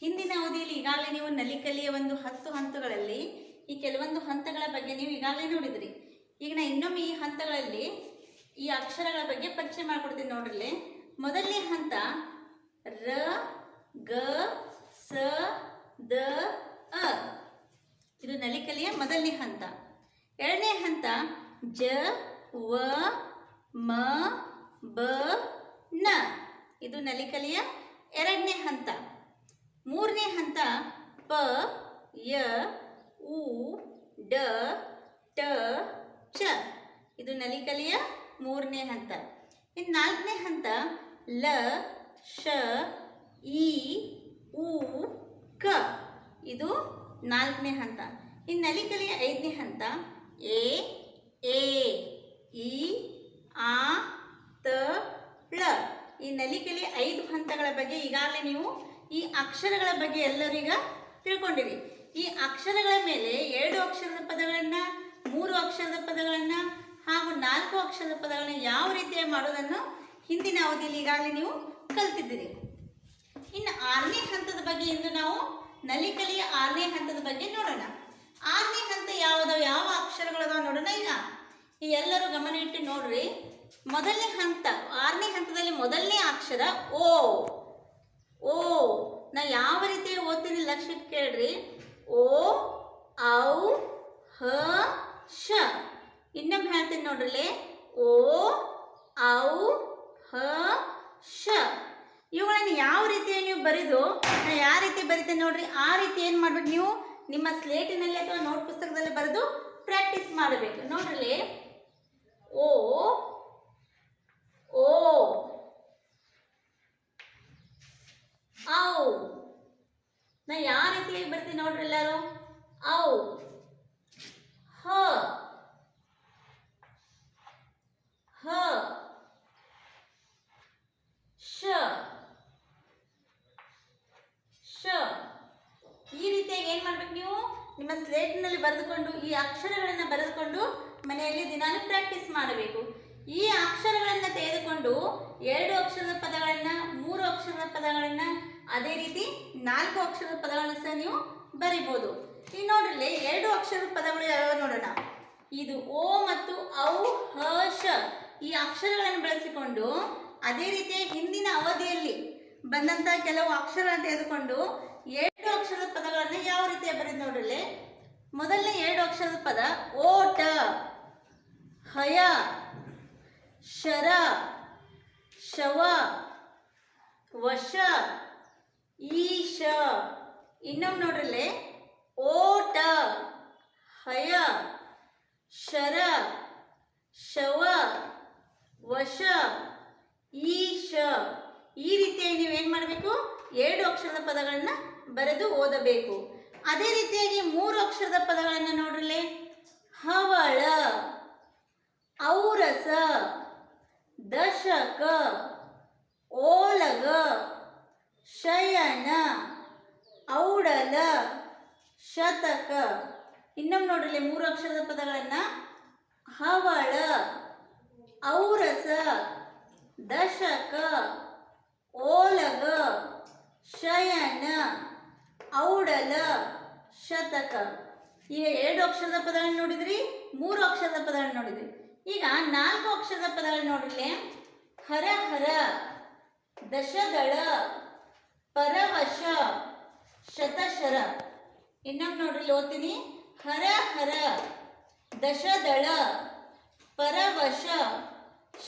ಹಿಂದಿನ ಅವಧಿಯಲ್ಲಿ ಈಗಾಗಲೇ ನೀವು ನಲಿಕಲಿಯ ಒಂದು ಹತ್ತು ಹಂತಗಳಲ್ಲಿ, ಈ ಕೆಲವೊಂದು ಹಂತಗಳ ಬಗ್ಗೆ ನೀವು ಈಗಾಗಲೇ ನೋಡಿದ್ರಿ. ಈಗ ನಾ ಇನ್ನೊಮ್ಮೆ ಈ ಹಂತಗಳಲ್ಲಿ ಈ ಅಕ್ಷರಗಳ ಬಗ್ಗೆ ಪರಿಚಯ ಮಾಡ್ಕೊಡ್ತೀನಿ ನೋಡ್ರಲ್ಲಿ. ಮೊದಲನೇ ಹಂತ ರ, ಗ, ಸ, ದ, ಅ. ಇದು ನಲಿಕಲಿಯ ಮೊದಲನೇ ಹಂತ. ಎರಡನೇ ಹಂತ ಜ, ವ, ಮ, ಬ, ನ. ಇದು ನಲಿಕಲಿಯ ಎರಡನೇ ಹಂತ. ಮೂರನೇ ಹಂತ ಪ, ಯ, ಉ, ಡ, ಟ, ಚ. ಇದು ನಲಿಕಲಿಯ ಮೂರನೇ ಹಂತ. ಇನ್ನು ನಾಲ್ಕನೇ ಹಂತ ಲ, ಶ, ಇ, ಉ, ಕ. ಇದು ನಾಲ್ಕನೇ ಹಂತ. ಇನ್ನು ನಲಿಕಲಿಯ ಐದನೇ ಹಂತ ಎ ಎ, ಇ, ಆ, ತ, ಳ. ಈ ನಲಿಕಲಿಯ ಐದು ಹಂತಗಳ ಬಗ್ಗೆ ಈಗಾಗಲೇ ನೀವು ಈ ಅಕ್ಷರಗಳ ಬಗ್ಗೆ ಎಲ್ಲರಿಗ ತಿಳ್ಕೊಂಡಿರಿ. ಈ ಅಕ್ಷರಗಳ ಮೇಲೆ ಎರಡು ಅಕ್ಷರದ ಪದಗಳನ್ನು, ಮೂರು ಅಕ್ಷರದ ಪದಗಳನ್ನು ಹಾಗೂ ನಾಲ್ಕು ಅಕ್ಷರದ ಪದಗಳನ್ನು ಯಾವ ರೀತಿಯ ಮಾಡೋದನ್ನು ಹಿಂದಿನ ಅವಧಿಯಲ್ಲಿ ಈಗಾಗಲೇ ನೀವು ಕಲ್ತಿದ್ದೀರಿ. ಇನ್ನು ಆರನೇ ಹಂತದ ಬಗ್ಗೆ ಇಂದು ನಾವು ನಲಿಕಲಿಯ ಆರನೇ ಹಂತದ ಬಗ್ಗೆ ನೋಡೋಣ. ಆರನೇ ಹಂತ ಯಾವುದೋ, ಯಾವ ಅಕ್ಷರಗಳದಾವ ನೋಡೋಣ ಈಗ. ಈ ಎಲ್ಲರೂ ಗಮನ ಇಟ್ಟು ನೋಡ್ರಿ. ಮೊದಲನೇ ಹಂತ, ಆರನೇ ಹಂತದಲ್ಲಿ ಮೊದಲನೇ ಅಕ್ಷರ ಓ. ಓ, ನಾ ಯಾವ ರೀತಿ ಓದ್ತೀನಿ ಲಕ್ಷ್ಯ ಕೇಳ್ರಿ. ಓ, ಔ, ಹ ಶ ಇನ್ನೊಮ್ಮೆ ಹೇಳ್ತೀನಿ ನೋಡ್ರಲ್ಲಿ ಓ, ಔ, ಹ ಶ ಇವುಗಳನ್ನು ಯಾವ ರೀತಿ ನೀವು ಬರೆದು ನಾ ಯಾವ ರೀತಿ ಬರಿತೇನೆ ನೋಡ್ರಿ, ಆ ರೀತಿ ಏನು ಮಾಡ್ಬೇಕು ನೀವು? ನಿಮ್ಮ ಸ್ಲೇಟಿನಲ್ಲಿ ಅಥವಾ ನೋಟ್ ಪುಸ್ತಕದಲ್ಲಿ ಬರೆದು ಪ್ರಾಕ್ಟೀಸ್ ಮಾಡಬೇಕು. ನೋಡ್ರಲ್ಲಿ ಓ ಔ ನಾ ಯಾವ ರೀತಿಯಾಗಿ ಬರ್ತೀನಿ ನೋಡ್ರಿ ಎಲ್ಲರೂ ಔ ಹ. ಹ. ಶ. ಶ. ಈ ರೀತಿಯಾಗಿ ಏನು ಮಾಡ್ಬೇಕು ನೀವು? ನಿಮ್ಮ ಸ್ಲೇಟ್ನಲ್ಲಿ ಬರೆದುಕೊಂಡು, ಈ ಅಕ್ಷರಗಳನ್ನು ಬರೆದುಕೊಂಡು ಮನೆಯಲ್ಲಿ ದಿನಾನು ಪ್ರಾಕ್ಟೀಸ್ ಮಾಡಬೇಕು. ಈ ಅಕ್ಷರಗಳನ್ನು ತೆಗೆದುಕೊಂಡು ಎರಡು ಅಕ್ಷರದ ಪದಗಳನ್ನು, ಮೂರು ಅಕ್ಷರದ ಪದಗಳನ್ನು, ಅದೇ ರೀತಿ ನಾಲ್ಕು ಅಕ್ಷರದ ಪದಗಳನ್ನು ಸಹ ನೀವು ಬರಿಬೋದು. ಈಗ ನೋಡ್ರಲ್ಲಿ ಎರಡು ಅಕ್ಷರ ಪದಗಳು ಯಾವ್ಯಾವ ನೋಡೋಣ? ಇದು ಓ ಮತ್ತು ಔ, ಹ ಶ ಈ ಅಕ್ಷರಗಳನ್ನು ಬಳಸಿಕೊಂಡು ಅದೇ ರೀತಿ ಹಿಂದಿನ ಅವಧಿಯಲ್ಲಿ ಬಂದಂತ ಕೆಲವು ಅಕ್ಷರ ತೆಗೆದುಕೊಂಡು ಎರಡು ಅಕ್ಷರದ ಪದಗಳನ್ನು ಯಾವ ರೀತಿ ಬರೆದು ನೋಡ್ರಿ ಮೊದಲನೇ ಎರಡು ಅಕ್ಷರದ ಪದ ಓಟ ಹಯ, ಶರ, ಶವ, ವಶ, ಈಶ. ಇನ್ನೊಂದು ನೋಡ್ರಲ್ಲಿ ಓಟ, ಹಯ, ಶರ, ಶವ, ವಶ, ಈಶ. ಈ ರೀತಿಯಾಗಿ ನೀವು ಏನು ಮಾಡಬೇಕು? ಎರಡು ಅಕ್ಷರದ ಪದಗಳನ್ನು ಬರೆದು ಓದಬೇಕು. ಅದೇ ರೀತಿಯಾಗಿ ಮೂರು ಅಕ್ಷರದ ಪದಗಳನ್ನು ನೋಡ್ರಲ್ಲಿ ಹವಳ, ಔರಸ, ದಶಕ, ಓಲಗ, ಶಯನ, ಔಡಲ. ಶತಕ. ಇನ್ನೊಮ್ಮೆ ನೋಡ್ರಿ ಮೂರು ಅಕ್ಷರದ ಪದಗಳನ್ನು. ಹವಳ, ಔರಸ, ದಶಕ, ಓಲಗ, ಶಯನ, ಔಡಲ, ಶತಕ. ಈಗ ಎರಡು ಅಕ್ಷರದ ಪದಗಳನ್ನ ನೋಡಿದ್ರಿ, ಮೂರು ಅಕ್ಷರದ ಪದಗಳನ್ನ ನೋಡಿದ್ರಿ. ಈಗ ನಾಲ್ಕು ಅಕ್ಷರದ ಪದಗಳನ್ನ ನೋಡಿದ್ರಿ ಹರ ಹರ, ದಶದಳ, ಪರವಶ, ಶತಶರ. ಇನ್ನೊಮ್ಮೆ ನೋಡ್ರಿ ಓದ್ತೀನಿ. ಹರ ಹರ, ದಶದಳ, ಪರವಶ,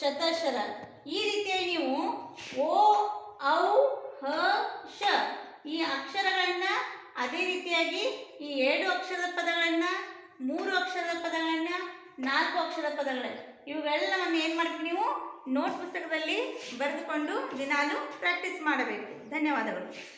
ಶತಶರ. ಈ ರೀತಿಯಾಗಿ ನೀವು ಓ, ಔ, ಹ, ಶ. ಈ ಅಕ್ಷರಗಳನ್ನ ಅದೇ ರೀತಿಯಾಗಿ ಈ ಎರಡು ಅಕ್ಷರದ ಪದಗಳನ್ನ, ಮೂರು ಅಕ್ಷರದ ಪದಗಳನ್ನ, ನಾಲ್ಕು ಅಕ್ಷರದ ಪದಗಳನ್ನ. ಇವುಗಳೆಲ್ಲವನ್ನು ಏನು ಮಾಡ್ತೀವಿ ನೀವು? ನೋಟ್ ಪುಸ್ತಕದಲ್ಲಿ ಬರೆದುಕೊಂಡು ದಿನಾಲು ಪ್ರಾಕ್ಟೀಸ್ ಮಾಡಬೇಕು. ಧನ್ಯವಾದಗಳು.